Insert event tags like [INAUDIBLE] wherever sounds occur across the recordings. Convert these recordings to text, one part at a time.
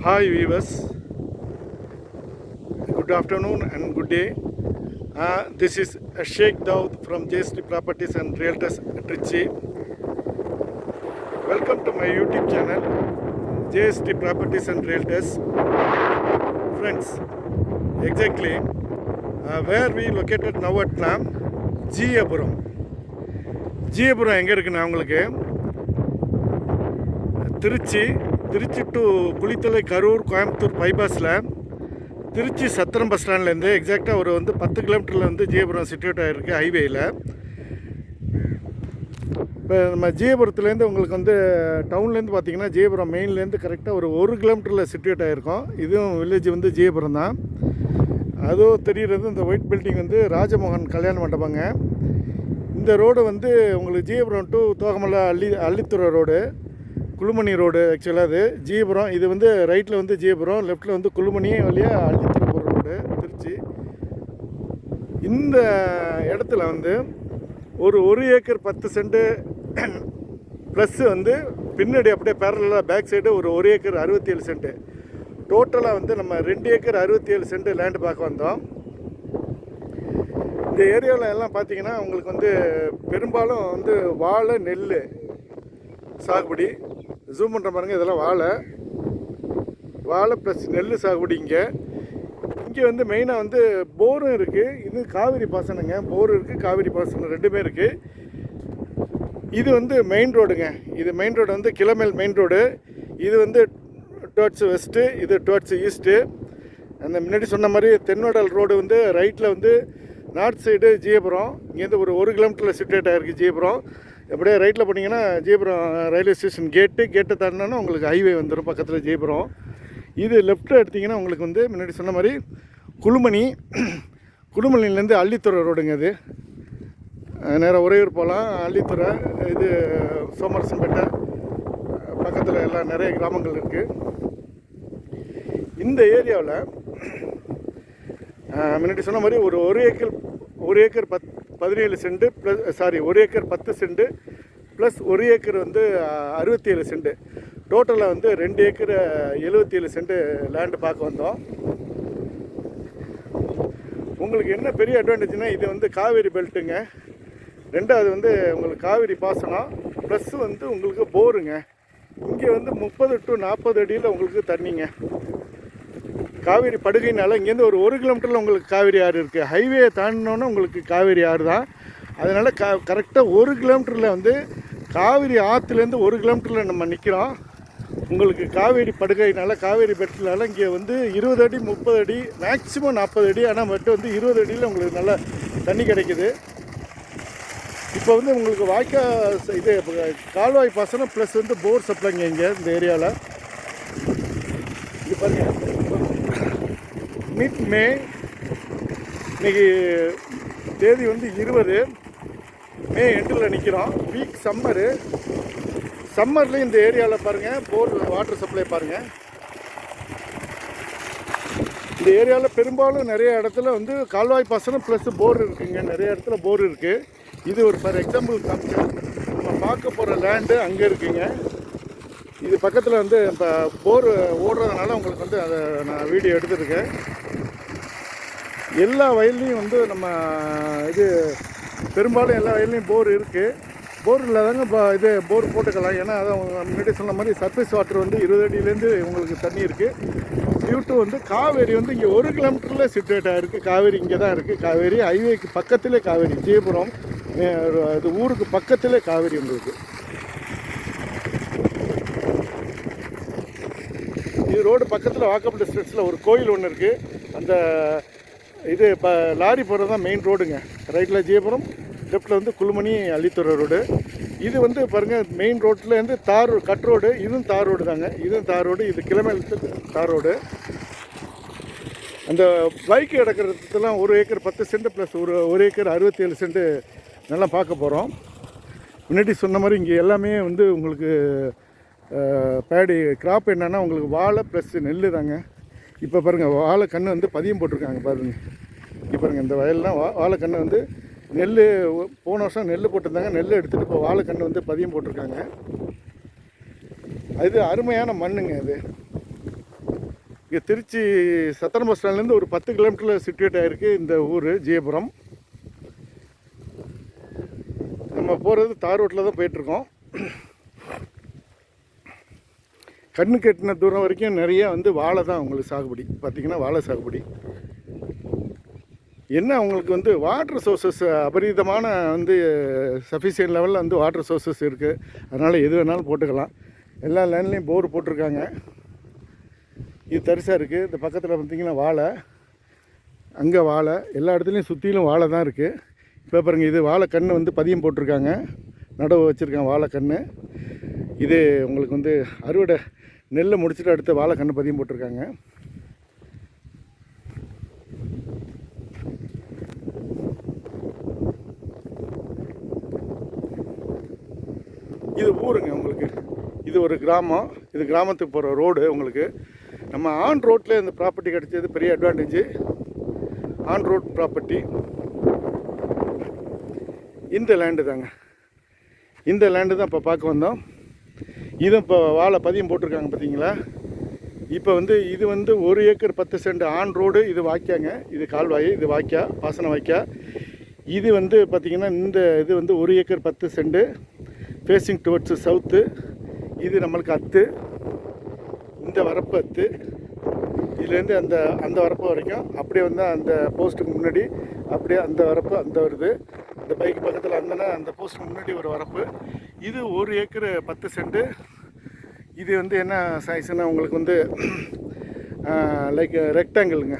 Hi viewers good afternoon and good day this is Sheikh Dawood from JST properties and realtors Trichy welcome to my YouTube channel JST properties and realtors friends exactly where we located now அட்னா Jiyapuram Jiyapuram எங்கே இருக்குண்ணா உங்களுக்கு Trichy Trichy to Kulithalai Karur Coimbatore பைபாஸில் Trichy Chathiram bus ஸ்டாண்ட்லேருந்து எக்ஸாக்டாக ஒரு வந்து பத்து கிலோமீட்டரில் வந்து ஜியபுரம் சிட்டுவேட் ஆகிருக்கு ஹைவேயில் இப்போ நம்ம ஜெயபுரத்துலேருந்து உங்களுக்கு வந்து டவுன்லேருந்து பார்த்தீங்கன்னா ஜெயபுரம் மெயின்லேருந்து கரெக்டாக ஒரு ஒரு கிலோமீட்டரில் சிட்டுவேட் ஆகிருக்கோம் இதுவும் வில்லேஜ் வந்து ஜியபுரம் தான். அதுவும் தெரிகிறது இந்த ஒயிட் பில்டிங் வந்து ராஜமோகன் கல்யாண மண்டபங்க. இந்த ரோடு வந்து உங்களுக்கு ஜியபுரம் டு தோகமல்லா அள்ளி அள்ளித்துறை ரோடு குழுமணி ரோடு ஆக்சுவலாக அது. ஜீபுரம் இது வந்து ரைட்டில் வந்து ஜீபுரம் லெஃப்ட்டில் வந்து குழுமணி வழியாக அள்ளித்திருப்பூர் போகிற ரோடு திருச்சி. இந்த இடத்துல வந்து ஒரு ஒரு ஏக்கர் பத்து சென்ட்டு ப்ளஸ்ஸு [CLEARS THROAT] வந்து பின்னாடி அப்படியே பேரலாக பேக் சைடு ஒரு ஒரு ஏக்கர் அறுபத்தி ஏழு சென்ட்டு டோட்டலாக வந்து நம்ம ரெண்டு ஏக்கர் அறுபத்தி ஏழு சென்ட் லேண்டு பார்க்க வந்தோம். இந்த ஏரியாவில் எல்லாம் பார்த்தீங்கன்னா உங்களுக்கு வந்து பெரும்பாலும் வந்து வாழை நெல் சாகுபடி ஜூம் பண்ணுற பாருங்க இதெல்லாம் வாழை. வாழை ப்ளஸ் நெல் சாகுபடி இங்கே. இங்கே வந்து மெயினாக வந்து போரும் இருக்குது இது காவிரி பாசனங்க. போர் இருக்குது காவிரி பாசனம் ரெண்டுமே இருக்குது இது வந்து மெயின் ரோடுங்க இது மெயின் ரோடு வந்து கிளமேல் மெயின் ரோடு இது வந்து டுவர்ட்ஸ் வெஸ்ட்டு இது டுவர்ட்ஸ் ஈஸ்ட்டு அந்த முன்னாடி சொன்ன மாதிரி தென்னோடல் ரோடு வந்து ரைட்டில் வந்து நார்த் சைடு ஜியபுரம். இங்கேருந்து ஒரு ஒரு கிலோமீட்டரில் சிட்டேட் ஆகிருக்கு ஜியபுரம். அப்படியே ரைட்டில் போனீங்கன்னா ஜெயபுரம் ரயில்வே ஸ்டேஷன் கேட்டு கேட்டை தாண்டினா உங்களுக்கு ஹைவே வந்துடும் பக்கத்தில் ஜெயபுரம் இது லெஃப்ட்டில் எடுத்திங்கன்னா உங்களுக்கு வந்து முன்னாடி சொன்ன மாதிரி குழுமணி குழுமணிலேருந்து அள்ளித்துறை ரோடுங்க அது நேராக உறையூர் போகலாம். அள்ளித்துறை இது சோமரசம்பேட்டை பக்கத்தில் எல்லாம் நிறைய கிராமங்கள் இருக்குது இந்த ஏரியாவில் முன்னாடி சொன்ன மாதிரி ஒரு ஒரு ஏக்கர் ஒரு ஏக்கர் பத் பதினேழு செண்டு ப்ளஸ் சாரி ஒரு ஏக்கர் பத்து செண்டு ப்ளஸ் ஒரு ஏக்கர் வந்து அறுபத்தி ஏழு செண்டு. டோட்டலாக வந்து ரெண்டு ஏக்கர் எழுபத்தி ஏழு செண்டு லேண்டு பார்க்க வந்தோம். உங்களுக்கு என்ன பெரிய அட்வான்டேஜ்னால் இது வந்து காவேரி பெல்ட்டுங்க ரெண்டாவது வந்து உங்களுக்கு காவேரி பாசனம் ப்ளஸ் வந்து உங்களுக்கு போருங்க இங்கே வந்து முப்பது டு நாற்பது அடியில் உங்களுக்கு தண்ணிங்க. காவேரி படுகைனால இங்கேருந்து ஒரு ஒரு கிலோமீட்டரில் உங்களுக்கு காவேரி ஆறு இருக்குது ஹைவே தாண்டினோன்னே உங்களுக்கு காவேரி ஆறு தான். அதனால் க கரெக்டாக ஒரு கிலோமீட்டரில் வந்து காவேரி ஆற்றுலேருந்து ஒரு கிலோமீட்டரில் நம்ம நிற்கிறோம் உங்களுக்கு காவேரி படுகைனால காவேரி பெட்டினால இங்கே வந்து இருபது அடி முப்பது அடி மேக்ஸிமம் நாற்பது அடி. ஆனால் மட்டும் வந்து இருபது அடியில் உங்களுக்கு நல்லா தண்ணி கிடைக்குது. இப்போ வந்து உங்களுக்கு வாய்க்கா இது கால்வாய் பாசனம் ப்ளஸ் வந்து போர் சப்ளைங்க இங்கே இந்த ஏரியாவில் இது பாருங்கள் மிட் மே இன்னைக்கு தேதி வந்து இருபது. மே எண்டில் நிற்கிறோம் வீக் சம்மரு சம்மர்லேயும் இந்த ஏரியாவில் பாருங்கள் போர் வாட்டர் சப்ளை பாருங்கள் இந்த ஏரியாவில் பெரும்பாலும் நிறைய இடத்துல வந்து கால்வாய் பாசனம் ப்ளஸ் போர் இருக்குங்க. நிறைய இடத்துல போர் இருக்குது இது ஒரு ஃபார் எக்ஸாம்பிள் காமிச்சேன் நம்ம பார்க்க போகிற லேண்டு அங்கே இருக்குங்க. இது பக்கத்தில் வந்து இப்போ போர் ஓடுறதுனால உங்களுக்கு வந்து அதை நான் வீடியோ எடுத்துருக்கேன். எல்லா வயல்லையும் வந்து நம்ம இது பெரும்பாலும் எல்லா வயல்லையும் போர் இருக்குது போர் இல்லாதவங்க இப்போ இது போர் போட்டுக்கலாம். ஏன்னா அதான் முன்னாடி சொன்ன மாதிரி சர்ஃபேஸ் வாட்டர் வந்து இருபது அடியிலேருந்து உங்களுக்கு தண்ணி இருக்குது டியூ டு வந்து காவேரி வந்து இங்கே ஒரு கிலோமீட்டரில் சிட்டுவேட் ஆகிருக்கு காவேரி இங்கே தான் இருக்குது காவேரி ஹைவேக்கு பக்கத்திலே காவேரி ஜெயபுரம் இது ஊருக்கு பக்கத்திலே காவேரி உங்களுக்கு இது ரோடு பக்கத்தில் வாக்கப் டிஸ்டன்ஸில் ஒரு கோயில் ஒன்று இருக்குது அந்த இது இப்போ லாரி போகிறது தான் மெயின் ரோடுங்க ரைட்டில் ஜீபுரம் லெஃப்டில் வந்து குழுமணி அள்ளித்துறை ரோடு இது வந்து பாருங்கள் மெயின் ரோட்லேருந்து தார் கட் ரோடு இதுவும் தார் ரோடு தாங்க. இதுவும் தார் ரோடு இது கிலோமீட்டர் தார் ரோடு அந்த பைக் கிடக்கிறதுலாம் ஒரு ஏக்கர் பத்து சென்ட் ப்ளஸ் ஒரு ஒரு ஏக்கர் அறுபத்தேழு சென்ட்டு சென்ட் நல்லா பார்க்க போகிறோம் முன்னாடி சொன்ன மாதிரி இங்கே எல்லாமே வந்து உங்களுக்கு பேடி கிராப் என்னென்னா உங்களுக்கு வாழை ப்ளஸ் நெல் தாங்க. இப்போ பாருங்கள் வாழைக்கண்ணு வந்து பதியம் போட்டிருக்காங்க பாருங்கள் இப்போ பாருங்கள் இந்த வயல்லாம் வா வாழைக்கன்று வந்து நெல் போன வருஷம் நெல் போட்டிருந்தாங்க. நெல் எடுத்துகிட்டு இப்போ வாழைக்கன்று வந்து பதியம் போட்டிருக்காங்க. அது அருமையான மண்ணுங்க அது இங்கே திருச்சி சத்திரம் பஸ் ஸ்டாண்ட்லேருந்து ஒரு பத்து கிலோமீட்டரில் சிட்டுவேட் ஆகிருக்கு இந்த ஊர் ஜெயபுரம். நம்ம போகிறது தார் ரோட்டில் தான் போயிட்டுருக்கோம் கண்ணு கட்டின தூரம் வரைக்கும் நிறைய வந்து வாழை தான் அவங்களுக்கு சாகுபடி. பார்த்திங்கன்னா வாழை சாகுபடி. என்ன அவங்களுக்கு வந்து வாட்டர் சோர்சஸ் அபரிதமான வந்து சஃபிஷியன்ட் லெவலில் வந்து வாட்டர் சோர்சஸ் இருக்குது அதனால் எது வேணாலும் போட்டுக்கலாம். எல்லா லேண்ட்லேயும் போர் போட்டிருக்காங்க. இது தரிசாக இருக்குது இந்த பக்கத்தில் பார்த்தீங்கன்னா வாழை. அங்கே வாழை. எல்லா இடத்துலையும் சுற்றிலும் வாழை தான் இருக்குது இப்போ பாருங்க இது வாழை கன்று வந்து பதியம் போட்டிருக்காங்க. நடவு வச்சுருக்காங்க வாழை கன்று இது உங்களுக்கு வந்து அறுவடை நெல்லை முடிச்சுட்டு அடுத்து வாழை கன்று பதியம் போட்டிருக்காங்க. இது ஊருங்க உங்களுக்கு. இது ஒரு கிராமம். இது கிராமத்துக்கு போகிற ரோடு உங்களுக்கு. நம்ம ஆன் ரோட்டில் இந்த ப்ராப்பர்ட்டி கிடைச்சது பெரிய அட்வான்டேஜ் ஆன் ரோட் ப்ராப்பர்ட்டி இந்த லேண்டு தாங்க. இந்த லேண்டு தான் இப்போ பார்க்க வந்தோம். இதுவும் இப்போ வாழை பதியம் போட்டிருக்காங்க பார்த்தீங்களா? இப்போ வந்து இது வந்து ஒரு ஏக்கர் பத்து சென்ட் ஆன் ரோடு இது வாய்க்காங்க. இது கால்வாய் இது வாய்க்கா பாசன வாய்க்கா. இது வந்து பார்த்திங்கன்னா இந்த இது வந்து ஒரு ஏக்கர் பத்து சென்ட் ஃபேஸிங் டுவர்ட்ஸு சவுத்து இது நம்மளுக்கு அத்து. இந்த வரப்பு அத்து. இதுலேருந்து அந்த அந்த வரப்பு வரைக்கும் அப்படியே வந்து அந்த போஸ்ட்டுக்கு முன்னாடி அப்படியே அந்த வரப்பு அந்த வருது. இந்த பைக் பக்கத்தில் அந்தனா அந்த போஸ்ட்டுக்கு முன்னாடி ஒரு வரப்பு. இது ஒரு ஏக்கர் பத்து சென்ட்டு இது வந்து என்ன சைஸ்னால் உங்களுக்கு வந்து லைக் ரெக்டாங்கிளுங்க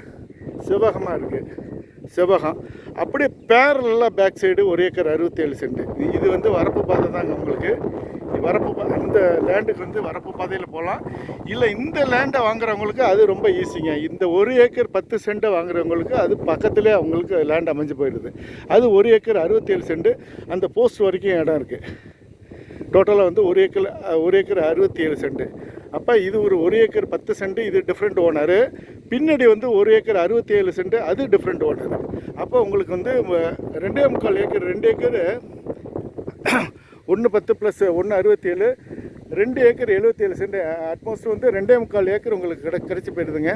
செவ்வகமாக இருக்குது செவ்வகம். அப்படியே பேரலாக பேக் சைடு ஒரு ஏக்கர் அறுபத்தேழு சென்ட் இது வந்து வரப்பு பாதை தாங்க உங்களுக்கு. வரப்பு பா இந்த லேண்டுக்கு வந்து வரப்பு பாதையில் போகலாம். இல்லை இந்த லேண்டை வாங்குறவங்களுக்கு அது ரொம்ப ஈஸிங்க இந்த ஒரு ஏக்கர் பத்து சென்ட்டை வாங்குறவங்களுக்கு அது பக்கத்துலேயே அவங்களுக்கு லேண்ட் அமைஞ்சு போயிடுது. அது ஒரு ஏக்கர் அறுபத்தேழு சென்ட் அந்த போஸ்ட் வரைக்கும் இடம் இருக்குது டோட்டலாக வந்து ஒரு ஏக்கர் ஒரு ஏக்கர் அறுபத்தி ஏழு சென்ட். அப்போ இது ஒரு ஒரு ஏக்கர் பத்து சென்ட் இது டிஃப்ரெண்ட் ஓனரு பின்னாடி வந்து ஒரு ஏக்கர் அறுபத்தி ஏழு சென்ட் அது டிஃப்ரெண்ட் ஓனர் அப்போ உங்களுக்கு வந்து ரெண்டே முக்கால் ஏக்கர் ரெண்டு ஏக்கர் ஒன்று பத்து ப்ளஸ் ஒன்று அறுபத்தி ஏழு ரெண்டு ஏக்கர் எழுபத்தி ஏழு சென்ட் அட்மோஸ்ட் வந்து ரெண்டே முக்கால் ஏக்கர் உங்களுக்கு கிடை கிடச்சி போயிடுதுங்க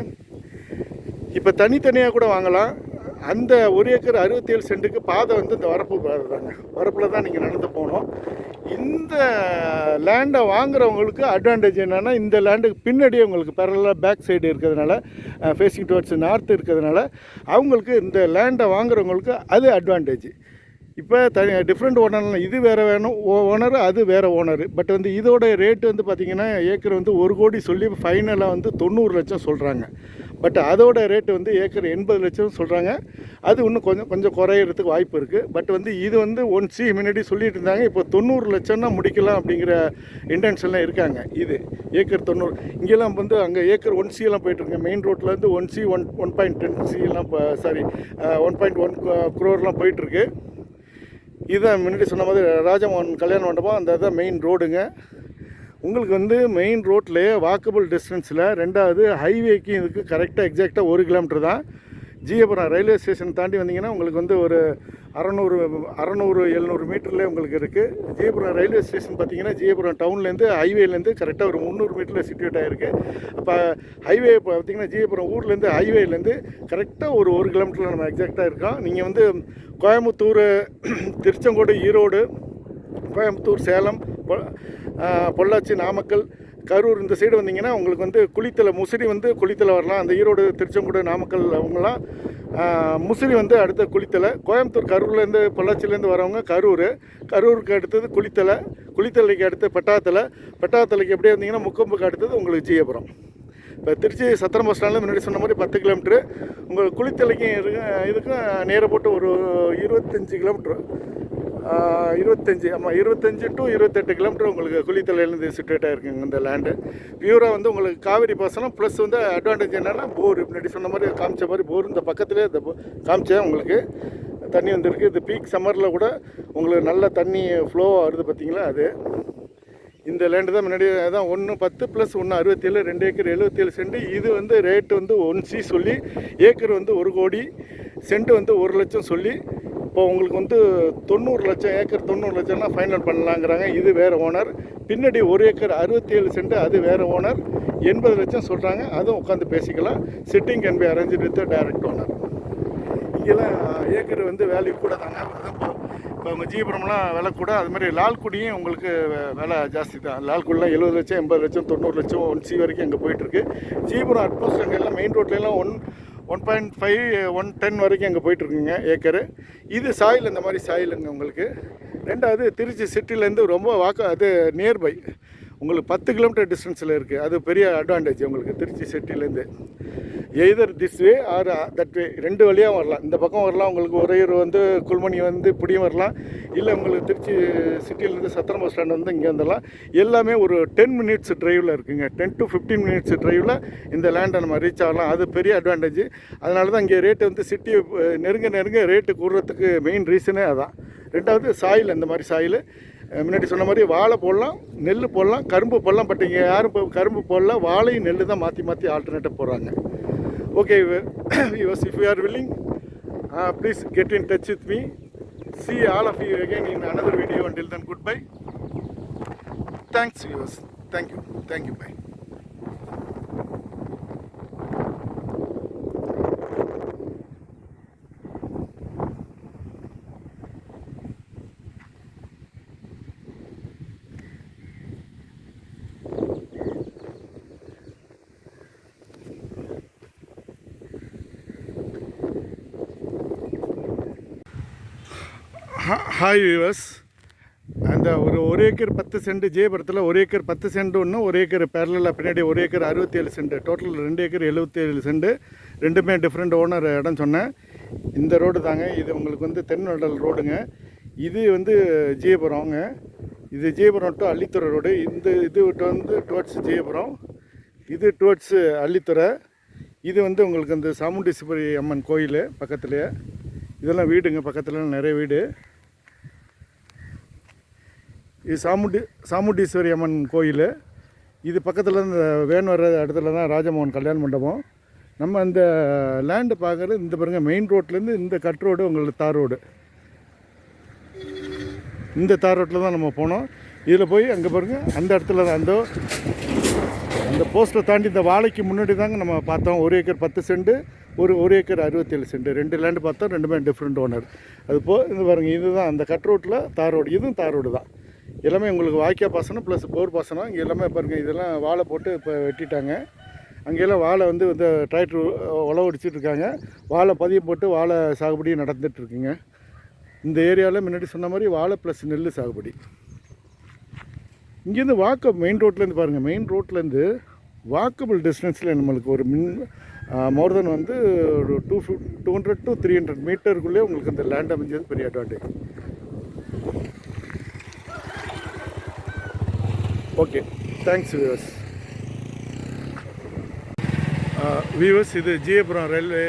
இப்போ தனித்தனியாக கூட வாங்கலாம். அந்த ஒரு ஏக்கர் அறுபத்தேழு சென்ட்டுக்கு பாதை வந்து இந்த வரப்பு பாதை தாங்க வரப்பில் தான் நீங்கள் நடந்து போகணும். இந்த லேண்டை வாங்குறவங்களுக்கு அட்வான்டேஜ் என்னென்னா இந்த லேண்டுக்கு பின்னாடியே உங்களுக்கு பேரலாக பேக் சைடு இருக்கிறதுனால ஃபேஸிங் டுவர்ட்ஸ் நார்த் இருக்கிறதுனால அவங்களுக்கு இந்த லேண்டை வாங்குறவங்களுக்கு அது அட்வான்டேஜ் இப்போ தனி டிஃப்ரெண்ட் ஓனர் இது வேறு வேணும் ஓனர் அது வேறு ஓனர் பட் வந்து இதோட ரேட்டு வந்து பார்த்திங்கன்னா ஏக்கர் வந்து ஒரு கோடி சொல்லி ஃபைனலாக வந்து தொண்ணூறு லட்சம் சொல்கிறாங்க பட் அதோட ரேட்டு வந்து ஏக்கர் எண்பது லட்சம் சொல்கிறாங்க அது இன்னும் கொஞ்சம் கொஞ்சம் குறையிறதுக்கு வாய்ப்பு இருக்குது பட் வந்து இது வந்து ஒன் சி முன்னாடி சொல்லிட்டு இருந்தாங்க இப்போ தொண்ணூறு லட்சம்னா முடிக்கலாம் அப்படிங்கிற இன்டென்ஷன்லாம் இருக்காங்க. இது ஏக்கர் தொண்ணூறு. இங்கெல்லாம் வந்து அங்கே ஏக்கர் ஒன் சியெல்லாம் எல்லாம் போயிட்டுருங்க மெயின் ரோட்லேருந்து one C one one point ten C எல்லாம் சாரி ஒன் பாயிண்ட் ஒன் குரோர்லாம் போயிட்டுருக்கு இதுதான் முன்னாடி சொன்ன மாதிரி ராஜமோகன் கல்யாண மண்டபம். அந்த தான் மெயின் ரோடுங்க உங்களுக்கு வந்து மெயின் ரோட்லேயே வாக்கபிள் டிஸ்டன்ஸில் ரெண்டாவது ஹைவேக்கு இதுக்கு கரெக்டாக எக்ஸாக்டாக ஒரு கிலோமீட்டர் தான். ஜியபுரம் ரயில்வே ஸ்டேஷன் தாண்டி வந்தீங்கன்னா உங்களுக்கு வந்து ஒரு அறநூறு அறநூறு எழுநூறு மீட்டர்லேயே உங்களுக்கு இருக்குது ஜியபுரம் ரயில்வே ஸ்டேஷன் பார்த்தீங்கன்னா ஜியபுரம் டவுன்லேருந்து ஹைவேலேருந்து கரெக்டாக ஒரு முந்நூறு மீட்டரில் சிட்டுவேட் ஆகிருக்கு அப்போ ஹைவே இப்போ பார்த்தீங்கன்னா ஜியபுரம் ஊர்லேருந்து ஹைவேலேருந்து கரெக்டாக ஒரு ஒரு கிலோமீட்டரில் நம்ம எக்ஸாக்டாக இருக்கோம். நீங்கள் வந்து கோயம்புத்தூர் திருச்செங்கோடு ஈரோடு கோயம்புத்தூர் சேலம் பொள்ளாச்சி நாமக்கல் கரூர் இந்த சைடு வந்தீங்கன்னா உங்களுக்கு வந்து குளித்தலை முசிறி வந்து குளித்தலை வரலாம். அந்த ஈரோடு திருச்செங்கோடு நாமக்கல் அவங்களாம் முசிறி வந்து அடுத்த குளித்தலை. கோயம்புத்தூர் கரூர்லேருந்து பொள்ளாச்சிலேருந்து வரவங்க கரூர். கரூருக்கு அடுத்தது குளித்தலை. குளித்தலைக்கு அடுத்து பெட்டாத்தலை. பெட்டாத்தலைக்கு எப்படியே வந்தீங்கன்னா முக்கொம்புக்கு அடுத்தது உங்களுக்கு ஜீயபுரம். இப்போ திருச்சி சத்திரம் பஸ் ஸ்டாண்டில் முன்னாடி சொன்ன மாதிரி பத்து கிலோமீட்ரு உங்கள் குளித்தலைக்கும் இதுக்கும் நேராக போட்டு ஒரு இருபத்தஞ்சி கிலோமீட்ரு இருபத்தஞ்சி ஆமாம் இருபத்தஞ்சி டு இருபத்தெட்டு கிலோமீட்டர் உங்களுக்கு குளித்தலையிலேருந்து சுட்டேட்டாக இருக்குங்க இந்த லேண்டு பியூராக வந்து உங்களுக்கு காவிரி பாசனம் ப்ளஸ் வந்து அட்வான்டேஜ் என்னென்னா போர் முன்னாடி சொன்ன மாதிரி காமிச்ச மாதிரி போர் இந்த பக்கத்துலேயே இந்த காமிச்சேன் உங்களுக்கு. தண்ணி வந்துருக்கு. இது பீக் சம்மரில் கூட உங்களுக்கு நல்ல தண்ணி ஃப்ளோ வருது பார்த்தீங்களா அது. இந்த லேண்டு தான் முன்னாடி அதான் ஒன்று பத்து ப்ளஸ் ஒன்று அறுபத்தேழு ரெண்டு ஏக்கர் எழுபத்தேழு சென்ட். இது வந்து ரேட்டு வந்து ஒன் சி சொல்லி ஏக்கர் வந்து ஒரு கோடி சென்ட் வந்து ஒரு லட்சம் சொல்லி அப்போ உங்களுக்கு வந்து தொண்ணூறு லட்சம் ஏக்கர் தொண்ணூறு லட்சம்னா ஃபைனல் பண்ணலாங்கிறாங்க. இது வேறு ஓனர் பின்னாடி ஒரு ஏக்கர் அறுபத்தி ஏழு சென்ட் அது வேறு ஓனர் எண்பது லட்சம் சொல்கிறாங்க அதுவும் உட்காந்து பேசிக்கலாம். Sitting can be arrange with direct owner இங்கெல்லாம் ஏக்கர் வந்து வேல்யூ கூட தாங்க. இப்போ உங்கள் ஜீபுரம்லாம் விலை கூட அது மாதிரி லால்குடியும் உங்களுக்கு விலை ஜாஸ்தி தான். லால்குடிலாம் எழுபது லட்சம் எண்பது லட்சம் தொண்ணூறு லட்சம் ஒன் சி வரைக்கும் அங்கே போயிட்டுருக்கு ஜீபுரம் அட்மோஸ்ட் அங்கே எல்லாம் main ரோட்லலாம் one one point five one ten வரைக்கும் அங்கே போயிட்டுருக்குங்க ஏக்கரு. இது சாயில் இந்த மாதிரி சாயிலுங்க உங்களுக்கு. ரெண்டாவது திருச்சி சிட்டிலேருந்து ரொம்ப வாக்க அது நியர்பை உங்களுக்கு பத்து கிலோமீட்டர் டிஸ்டன்ஸில் இருக்குது அது பெரிய அட்வான்டேஜ் உங்களுக்கு Trichy சிட்டிலேருந்து. Either this way or that way ரெண்டு வழியாக வரலாம். இந்த பக்கம் வரலாம் உங்களுக்கு உறையூர் வந்து குல்மணி வந்து இப்படியும் வரலாம். இல்லை உங்களுக்கு திருச்சி சிட்டியிலேருந்து சத்திரம் பஸ் ஸ்டாண்ட் வந்து இங்கே வந்துடலாம் எல்லாமே ஒரு டென் மினிட்ஸ் டிரைவில் இருக்குங்க. டென் டு ஃபிஃப்டீன் மினிட்ஸ் டிரைவில் இந்த லேண்டை நம்ம ரீச் ஆகலாம். அது பெரிய அட்வான்டேஜ் அதனால தான் இங்கே ரேட்டு வந்து சிட்டி நெருங்க நெருங்க ரேட்டு கூடுறதுக்கு மெயின் ரீசனே அதான். ரெண்டாவது சாயில் இந்த மாதிரி சாயில். முன்னாடி சொன்ன மாதிரி வாழை போடலாம் நெல் போடலாம் கரும்பு போடலாம் பட் இங்கே யாரும் கரும்பு போடல வாழையும் நெல் தான் மாற்றி மாற்றி ஆல்டர்னேட்டாக போகிறாங்க okay viewers [CLEARS THROAT] if you are willing uh, please get in touch with me. See all of you again in another video. Until then goodbye. Thanks viewers. Thank you. Thank you. Bye. Hi viewers அந்த ஒரு ஒரு acre பத்து cent ஜெயபுரத்தில் ஒரு acre பத்து cent ஒன்று ஒரு acre பேரலில் பின்னாடி ஒரு ஏக்கர் அறுபத்தேழு சென்ட் டோட்டல் ரெண்டு ஏக்கர் எழுபத்தேழு சென்ட் ரெண்டுமே டிஃப்ரெண்ட் ஓனர் இடம் சொன்னேன். இந்த ரோடு தாங்க. இது உங்களுக்கு வந்து தென்வடல் ரோடுங்க இது வந்து ஜெயபுரம்ங்க இது ஜெயபுரம் டு அள்ளித்துறை ரோடு இந்த இது விட்டு வந்து டுவர்ட்ஸ் ஜெயபுரம் இது டுவர்ட்ஸ் அள்ளித்துறை. இது வந்து உங்களுக்கு அந்த சாமுண்டீஸ்வரி அம்மன் கோயில் பக்கத்துலேயே. இதெல்லாம் வீடுங்க. பக்கத்தில் நிறைய வீடு. இது சாமுண்டி சாமுண்டீஸ்வரி அம்மன் கோயில். இது பக்கத்தில் இந்த வேன் வர்ற இடத்துல தான் ராஜமோகன் கல்யாண மண்டபம். நம்ம இந்த லேண்டு பார்க்குறது இந்த பாருங்க மெயின் ரோட்லேருந்து இந்த கட் ரோடு உங்களுக்கு தார் ரோடு இந்த தார் ரோட்டில் தான் நம்ம போனோம். இதில் போய் அங்கே பாருங்க அந்த இடத்துல தான் அந்த அந்த போஸ்ட்டை தாண்டி இந்த வாழைக்கு முன்னாடி தாங்க நம்ம பார்த்தோம். ஒரு ஏக்கர் பத்து செண்டு ஒரு ஒரு ஏக்கர் அறுபத்தேழு சென்ட். ரெண்டு லேண்டு பார்த்தோம் ரெண்டுமே டிஃப்ரெண்ட் ஓனர் அது போ இது பாருங்கள் இதுதான் அந்த கட் ரோட்டில் தார் ரோடு இதுவும் தார் ரோடு தான். எல்லாமே உங்களுக்கு வாய்க்கா பாசனம் ப்ளஸ் போர் பாசனம். இங்கே எல்லாமே பாருங்கள் இதெல்லாம் வாழை போட்டு இப்போ வெட்டிட்டாங்க. அங்கெல்லாம் வாழை வந்து இந்த டிராக்டர் உழவு அடிச்சிட்டு இருக்காங்க. வாழை பதியம் போட்டு வாழை சாகுபடி நடந்துட்டு இருக்குங்க. இந்த ஏரியாவில் முன்னாடி சொன்ன மாதிரி வாழை ப்ளஸ் நெல் சாகுபடி. இங்கேருந்து வாக்க மெயின் ரோட்லேருந்து பாருங்கள் மெயின் ரோட்லேருந்து வாக்கபிள் டிஸ்டன்ஸில் நம்மளுக்கு ஒரு மின் மோர் தென் வந்து ஒரு two fifty two hundred to three hundred மீட்டருக்குள்ளே உங்களுக்கு இந்த லேண்ட் அமைஞ்சது பெரிய advantage okay thanks viewers viewers இது ஜியபுரம் ரயில்வே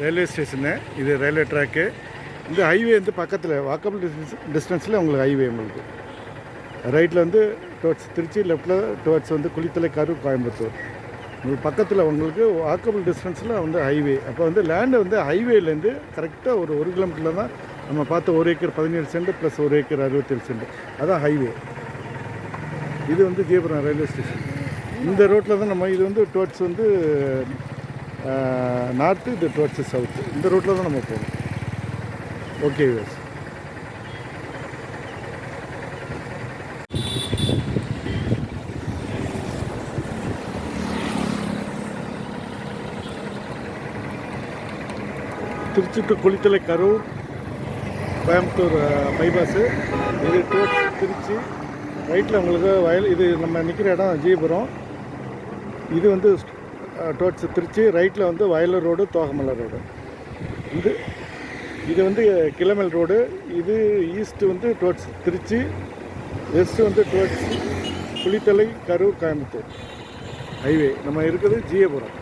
ரயில்வே ஸ்டேஷனு இது ரயில்வே ட்ராக்கு இந்த ஹைவே வந்து பக்கத்தில் வாக்கபிள் டிஸ்டன்ஸ் டிஸ்டன்ஸில் உங்களுக்கு ஹைவே உங்களுக்கு. ரைட்டில் வந்து டுவர்ட்ஸ் திருச்சி லெஃப்ட்டில் டுவர்ட்ஸ் வந்து குளித்தலை கரூர் கோயம்புத்தூர். உங்களுக்கு பக்கத்தில் உங்களுக்கு வாக்கபிள் டிஸ்டன்ஸில் வந்து ஹைவே அப்போ வந்து லேண்டு வந்து ஹைவேலேருந்து கரெக்டாக ஒரு ஒரு கிலோமீட்டரில் தான் நம்ம பார்த்த ஒரு ஏக்கர் பதினேழு சென்ட் ப்ளஸ் ஒரு ஏக்கர் அறுபத்தேழு சென்ட். அதான் ஹைவே இது வந்து ஜீபுரம் ரயில்வே ஸ்டேஷன். இந்த ரோட்டில் தான் நம்ம இது வந்து டுவர்ட்ஸ் வந்து நார்த்து இது டுவர்ட்ஸ் சவுத்து இந்த ரோட்டில் தான் நம்ம போகணும் okay viewers Trichy to Kulithalai Karur Coimbatore bypass இது டோர்ட்ஸ் திருச்சி. ரைட்டில் உங்களுக்கு வயல் இது நம்ம நிற்கிற இடம் ஜீபுரம் இது வந்து டோட்ஸ் திருச்சி ரைட்டில் வந்து வயலூர் ரோடு தோகமலை ரோடு. இது இது வந்து கிளமல் ரோடு. இது ஈஸ்ட்டு வந்து டோட்ஸ் திருச்சி வெஸ்ட்டு வந்து டோட்ஸ் புளித்தலை கரூர் கோயம்புத்தூர். ஹைவே நம்ம இருக்கிறது ஜியபுரம்